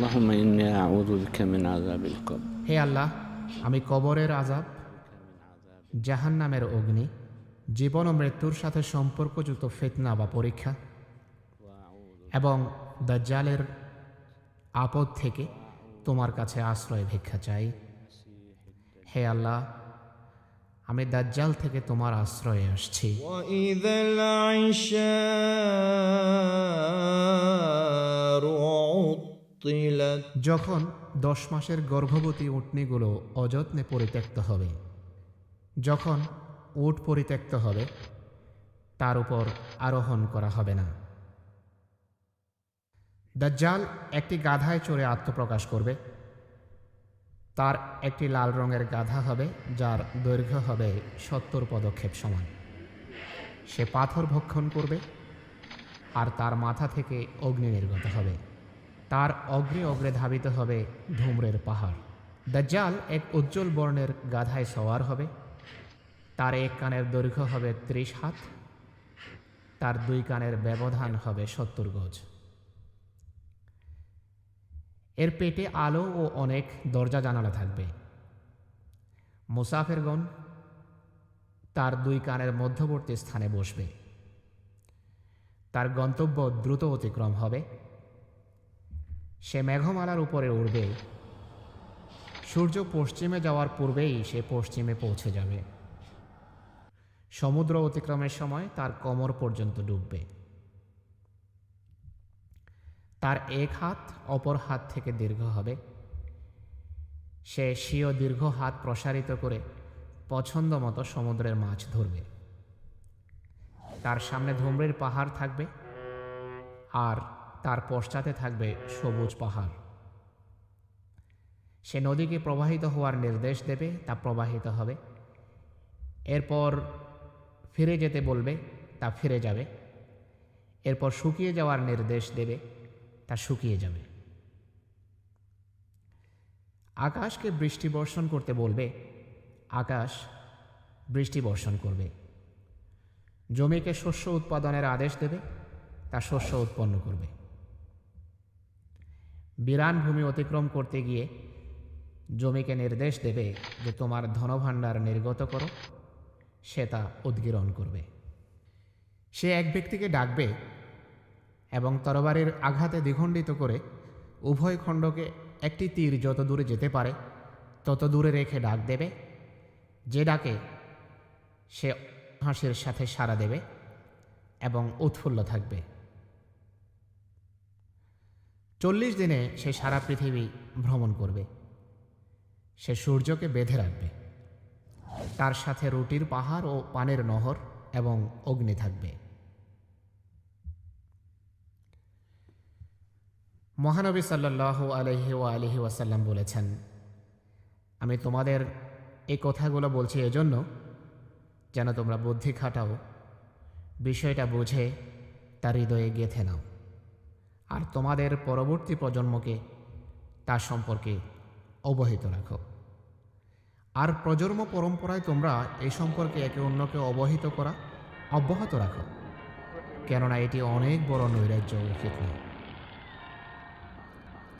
اللهم إني أعوذ بك من عذاب القبر হে আল্লাহ আমি কবরের আজাব জাহান নামের অগ্নি জীবন ও মৃত্যুর সাথে সম্পর্কযুক্ত ফিতনা বা পরীক্ষা এবং দাজ্জালের আপদ থেকে তোমার কাছে আশ্রয় ভিক্ষা চাই হে আল্লাহ আমি দাজ্জাল থেকে তোমার আশ্রয়ে আসছি وإذا العشار عطلت যখন দশ মাসের গর্ভবতী উটনিগুলো অযত্নে পরিত্যক্ত হবে, যখন উট পরিত্যক্ত হবে, তার উপর আরোহণ করা হবে না। দাজ্জাল একটি গাধায় চড়ে আত্মপ্রকাশ করবে। তার একটি লাল রঙের গাধা হবে, যার দৈর্ঘ্য হবে সত্তর পদক্ষেপ সমান। সে পাথর ভক্ষণ করবে, আর তার মাথা থেকে অগ্নি নির্গত হবে। তার অগ্রে অগ্রে ধাবিত হবে ধুমরের পাহাড়। দাজ্জাল এক উজ্জ্বল বর্ণের গাধায় সওয়ার হবে। তার এক কানের দৈর্ঘ্য হবে ত্রিশ হাত। তার দুই কানের ব্যবধান হবে সত্তর গজ। এর পেটে আলো ও অনেক দরজা জানালা থাকবে। মুসাফেরগণ তার দুই কানের মধ্যবর্তী স্থানে বসবে। তার গন্তব্য দ্রুত অতিক্রম হবে। সে মেঘমালার উপরে উড়বে। সূর্য পশ্চিমে যাওয়ার পূর্বেই সে পশ্চিমে পৌঁছে যাবে। সমুদ্র অতিক্রমের সময় তার কোমর পর্যন্ত ডুববে। তার এক হাত অপর হাত থেকে দীর্ঘ হবে। সে স্বীয় দীর্ঘ হাত প্রসারিত করে পছন্দ মতো সমুদ্রের মাছ ধরবে। তার সামনে ধুমরির পাহাড় থাকবে। আর তার পশ্চাতে থাকবে সবুজ পাহাড়। সে নদীকে প্রবাহিত হওয়ার নির্দেশ দেবে, তা প্রবাহিত হবে। এরপর ফিরে যেতে বলবে, তা ফিরে যাবে। এরপর শুকিয়ে যাওয়ার নির্দেশ দেবে, তা শুকিয়ে যাবে। আকাশকে বৃষ্টি বর্ষণ করতে বলবে, আকাশ বৃষ্টি বর্ষণ করবে। জমিকে শস্য উৎপাদনের আদেশ দেবে, তা শস্য উৎপন্ন করবে। বিরান ভূমি অতিক্রম করতে গিয়ে জমিকে নির্দেশ দেবে যে তোমার ধনভাণ্ডার নির্গত করো, সে তা উদ্গীরণ করবে। সে এক ব্যক্তিকে ডাকবে এবং তরবারির আঘাতে দ্বিখণ্ডিত করে উভয় খণ্ডকে একটি তীর যত দূরে যেতে পারে তত দূরে রেখে ডাক দেবে। যে ডাকে, সে হাসির সাথে সাড়া দেবে এবং উৎফুল্ল থাকবে। চল্লিশ দিনে সে সারা পৃথিবী ভ্রমণ করবে। সে সূর্যকে বেঁধে রাখবে। তার সাথে রুটির পাহাড় ও পানের নহর এবং অগ্নি থাকবে। মহানবী সাল্লাহ আলহি ও আলহি ওয়াসাল্লাম বলেছেন, আমি তোমাদের এই কথাগুলো বলছি এজন্য যেন তোমরা বুদ্ধি খাটাও, বিষয়টা বুঝে তার হৃদয়ে গেঁথে নাও। আর তোমাদের পরবর্তী প্রজন্মকে তার সম্পর্কে অবহিত রাখো। আর প্রজন্ম পরম্পরায় তোমরা এ সম্পর্কে একে অন্যকে অবহিত করা অব্যাহত রাখো। কেননা এটি অনেক বড় নৈরাজ্য ও ফিতনা।